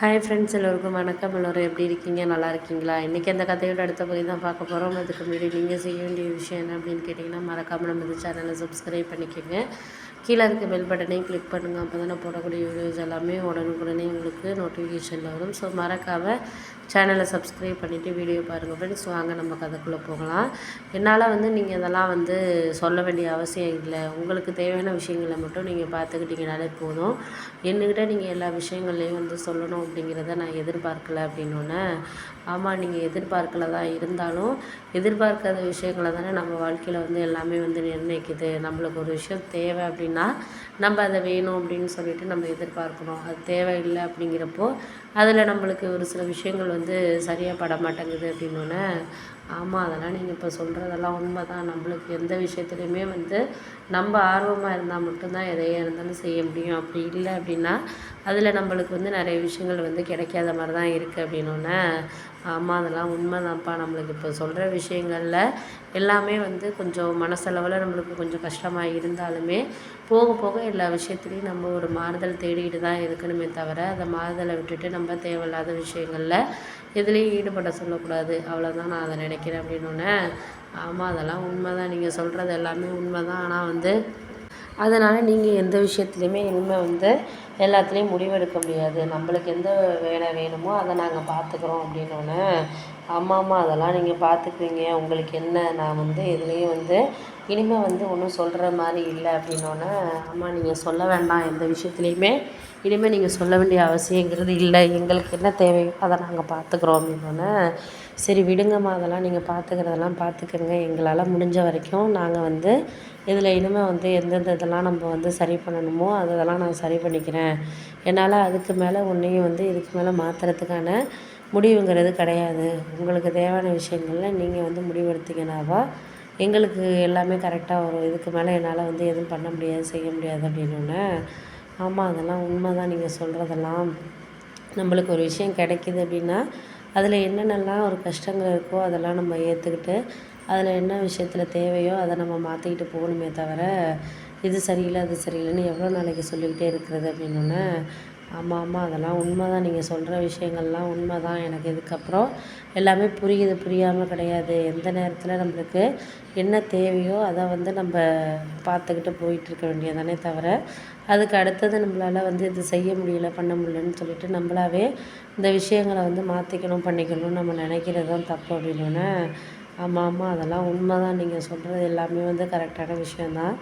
Hi friends எல்லோருக்கும் வணக்கம். எல்லோரும் எப்படி இருக்கீங்க? நல்லா இருக்கீங்களா? இன்றைக்கி அந்த கதையோட அடுத்த பகுதி தான் பார்க்க போகிறோம் அதுக்கு முன்னாடி நீங்கள் செய்ய வேண்டிய விஷயம் என்ன அப்படின்னு கேட்டிங்கன்னா மறக்காமல் நம்ம இந்த சேனலை சப்ஸ்கிரைப் பண்ணிக்கோங்க. கீழே இருக்க பெல் பட்டனையும் கிளிக் பண்ணுங்கள் அப்போ தான் போடக்கூடிய வீடியோஸ் எல்லாமே உடனுக்குடனே உங்களுக்கு நோட்டிஃபிகேஷனில் வரும். ஸோ மறக்காமல் சேனலை சப்ஸ்கிரைப் பண்ணிவிட்டு வீடியோ பாருங்கள் ஃப்ரெண்ட்ஸ் வாங்க நம்ம கதைக்குள்ளே போகலாம். என்னால் வந்து நீங்கள் இதெல்லாம் வந்து சொல்ல வேண்டிய அவசியம் இல்லை. உங்களுக்கு தேவையான விஷயங்களை மட்டும் நீங்கள் பார்த்துக்கிட்டிங்கனாலே போதும். என்கிட்ட நீங்கள் எல்லா விஷயங்கள்லையும் வந்து சொல்லணும் அப்படிங்கிறத நான் எதிர்பார்க்கல அப்படின்னோடனே ஆமாம் நீங்கள் எதிர்பார்க்கல தான் இருந்தாலும் எதிர்பார்க்காத விஷயங்களை தானே நம்ம வாழ்க்கையில் வந்து எல்லாமே வந்து நிர்ணயிக்குது. நம்மளுக்கு ஒரு விஷயம் தேவை அப்படின்னா நம்ம அதை வேணும் அப்படின்னு சொல்லிட்டு நம்ம எதிர்பார்க்கணும். அது தேவையில்லை அப்படிங்கிறப்போ அதில் நம்மளுக்கு ஒரு சில விஷயங்கள் வந்து சரியாக பட மாட்டேங்குது அப்படின்னோடனே ஆமாம் அதெல்லாம் நீங்கள் இப்போ சொல்கிறதெல்லாம் உண்மை தான் நம்மளுக்கு எந்த விஷயத்துலையுமே வந்து நம்ம ஆர்வமாக இருந்தால் மட்டும்தான் எதையாக இருந்தாலும் செய்ய முடியும். அப்படி இல்லை அப்படின்னா அதில் நம்மளுக்கு வந்து நிறைய விஷயங்கள் வந்து கிடைக்காத மாதிரி தான் இருக்குது அப்படின்னோடனே ஆமாம் அதெல்லாம் உண்மை தான்ப்பா நம்மளுக்கு இப்போ சொல்கிற விஷயங்களில் எல்லாமே வந்து கொஞ்சம் மனசளவில் நம்மளுக்கு கொஞ்சம் கஷ்டமாக இருந்தாலுமே போக போக எல்லா விஷயத்துலையும் நம்ம ஒரு மாறுதல் தேடிக்கிட்டு தான் இருக்கணுமே தவிர அந்த மாறுதலை விட்டுட்டு நம்ம தேவையில்லாத விஷயங்களில் எதுலேயும் ஈடுபட சொல்லக்கூடாது. அவ்வளோதான் நான் அதை நினைக்கிறேன் அப்படின்னோடனே ஆமாம் அதெல்லாம் உண்மை தான் நீங்கள் சொல்கிறது எல்லாமே உண்மை தான் ஆனால் வந்து அதனால் நீங்கள் எந்த விஷயத்துலையுமே இனிமேல் வந்து எல்லாத்துலேயும் முடிவெடுக்க முடியாது. நம்மளுக்கு எந்த வேலை வேணுமோ அதை நாங்கள் பார்த்துக்குறோம் அப்படின்னோடனே ஆமாம் ஆமாம் அதெல்லாம் நீங்கள் பார்த்துக்குவீங்க உங்களுக்கு என்ன நான் வந்து எதுலேயும் வந்து இனிமேல் வந்து ஒன்றும் சொல்கிற மாதிரி இல்லை அப்படின்னோடனே ஆமாம் நீங்கள் சொல்ல வேண்டாம் எந்த விஷயத்துலையுமே. இனிமேல் நீங்கள் சொல்ல வேண்டிய அவசியங்கிறது இல்லை. எங்களுக்கு என்ன தேவையோ அதை நாங்கள் பார்த்துக்குறோம் அப்படின்னோடனே சரி விடுங்கம்மா அதெல்லாம் நீங்கள் பார்த்துக்கிறதெல்லாம் பார்த்துக்கங்க எங்களால் முடிஞ்ச வரைக்கும் நாங்கள் வந்து இதில் இனிமேல் வந்து எந்தெந்த இதெல்லாம் நம்ம வந்து சரி பண்ணணுமோ அதெல்லாம் நான் சரி பண்ணிக்கிறேன். என்னால் அதுக்கு மேலே ஒன்றையும் வந்து இதுக்கு மேலே மாற்றுறதுக்கான முடிவுங்கிறது கிடையாது. உங்களுக்கு தேவையான விஷயங்களில் நீங்கள் வந்து முடிவெடுத்தீங்கன்னாவா எங்களுக்கு எல்லாமே கரெக்டாக வரும். இதுக்கு மேலே என்னால் வந்து எதுவும் பண்ண முடியாது செய்ய முடியாது அப்படின்னோடனே ஆமாம் அதெல்லாம் உண்மை தான் நீங்கள் சொல்கிறதெல்லாம் நம்மளுக்கு ஒரு விஷயம் கிடைக்கிது அப்படின்னா அதில் என்னென்னலாம் ஒரு கஷ்டங்கள் இருக்கோ அதெல்லாம் நம்ம ஏற்றுக்கிட்டு அதில் என்ன விஷயத்தில் தேவையோ அதை நம்ம மாற்றிக்கிட்டு போகணுமே தவிர இது சரியில்லை அது சரியில்லைன்னு எவ்வளோ நாளைக்கு சொல்லிக்கிட்டே இருக்கிறது அப்படின்னோடனே ஆமாம் ஆமாம் அதெல்லாம் உண்மை தான் நீங்கள் சொல்கிற விஷயங்கள்லாம் உண்மை தான் எனக்கு இதுக்கப்புறம் எல்லாமே புரியுது. புரியாமல் கிடையாது. எந்த நேரத்தில் நம்மளுக்கு என்ன தேவையோ அதை வந்து நம்ம பார்த்துக்கிட்டு போயிட்டுருக்க வேண்டியதானே தவிர அதுக்கு அடுத்தது நம்மளால் வந்து இது செய்ய முடியல பண்ண முடியலன்னு சொல்லிட்டு நம்மளாவே இந்த விஷயங்களை வந்து மாற்றிக்கணும் பண்ணிக்கணும்னு நம்ம நினைக்கிறது தான் தப்பு அப்படின்னு ஆமாம் ஆமாம் அதெல்லாம் உண்மை தான் நீங்கள் சொல்கிறது எல்லாமே வந்து கரெக்டான விஷயந்தான்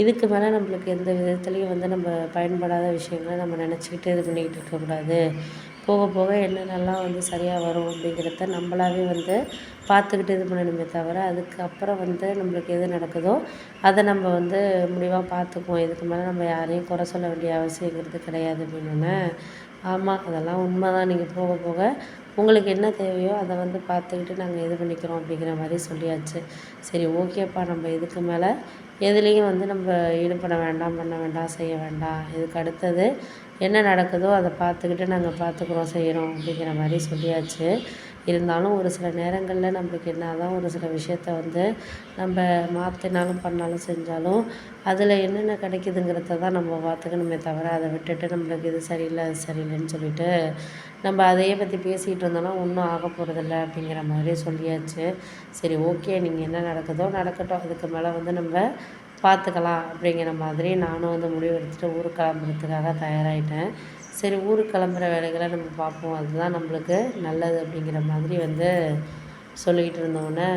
இதுக்கு மேலே நம்மளுக்கு எந்த விதத்துலேயும் வந்து நம்ம பயன்படாத விஷயங்களை நம்ம நினச்சிக்கிட்டு இது பண்ணிக்கிட்டு இருக்கக்கூடாது. போக போக என்னென்னலாம் வந்து சரியாக வரும் அப்படிங்கிறத நம்மளாவே வந்து பார்த்துக்கிட்டு இது பண்ணணுமே தவிர அதுக்கப்புறம் வந்து நம்மளுக்கு எது நடக்குதோ அதை நம்ம வந்து முடிவாக பார்த்துக்குவோம். இதுக்கு மேலே நம்ம யாரையும் குறை சொல்ல வேண்டிய அவசியங்கிறது கிடையாது அப்படின்னு. ஆமாம் அதெல்லாம் உண்மை தான் நீங்கள் போக போக உங்களுக்கு என்ன தேவையோ அதை வந்து பார்த்துக்கிட்டு நாங்கள் இது பண்ணிக்கிறோம் அப்படிங்கிற மாதிரி சொல்லியாச்சு. சரி ஓகேப்பா நம்ம இதுக்கு மேலே எதுலேயும் வந்து நம்ம ஈடுபட வேண்டாம் பண்ண வேண்டாம் செய்ய வேண்டாம். இதுக்கு அடுத்தது என்ன நடக்குதோ அதை பார்த்துக்கிட்டு நாங்கள் பார்த்துக்குறோம் செய்கிறோம் அப்படிங்கிற மாதிரி சொல்லியாச்சு. இருந்தாலும் ஒரு சில நேரங்களில் நம்மளுக்கு என்ன தான் ஒரு சில விஷயத்த வந்து நம்ம மாற்றினாலும் பண்ணாலும் செஞ்சாலும் அதில் என்னென்ன கிடைக்குதுங்கிறத தான் நம்ம பார்த்துக்கணுமே தவிர அதை விட்டுட்டு நம்மளுக்கு இது சரியில்லை அது சரியில்லைன்னு சொல்லிட்டு நம்ம அதையே பற்றி பேசிகிட்டு இருந்தோம்னா ஒன்றும் ஆக போகிறதில்ல அப்படிங்கிற மாதிரி சொல்லியாச்சு. சரி ஓகே நீங்கள் என்ன நடக்குதோ நடக்கட்டும். அதுக்கு மேலே வந்து நம்ம பார்த்துக்கலாம் அப்படிங்கிற மாதிரி நானும் வந்து முடிவு எடுத்துகிட்டு ஊருக்கு கிளம்புறதுக்காக தயாராகிட்டேன் சரி ஊருக்கு கிளம்புற வேலைகளை நம்ம பார்ப்போம். அதுதான் நம்மளுக்கு நல்லது அப்படிங்கிற மாதிரி வந்து சொல்லிக்கிட்டு இருந்தோடனே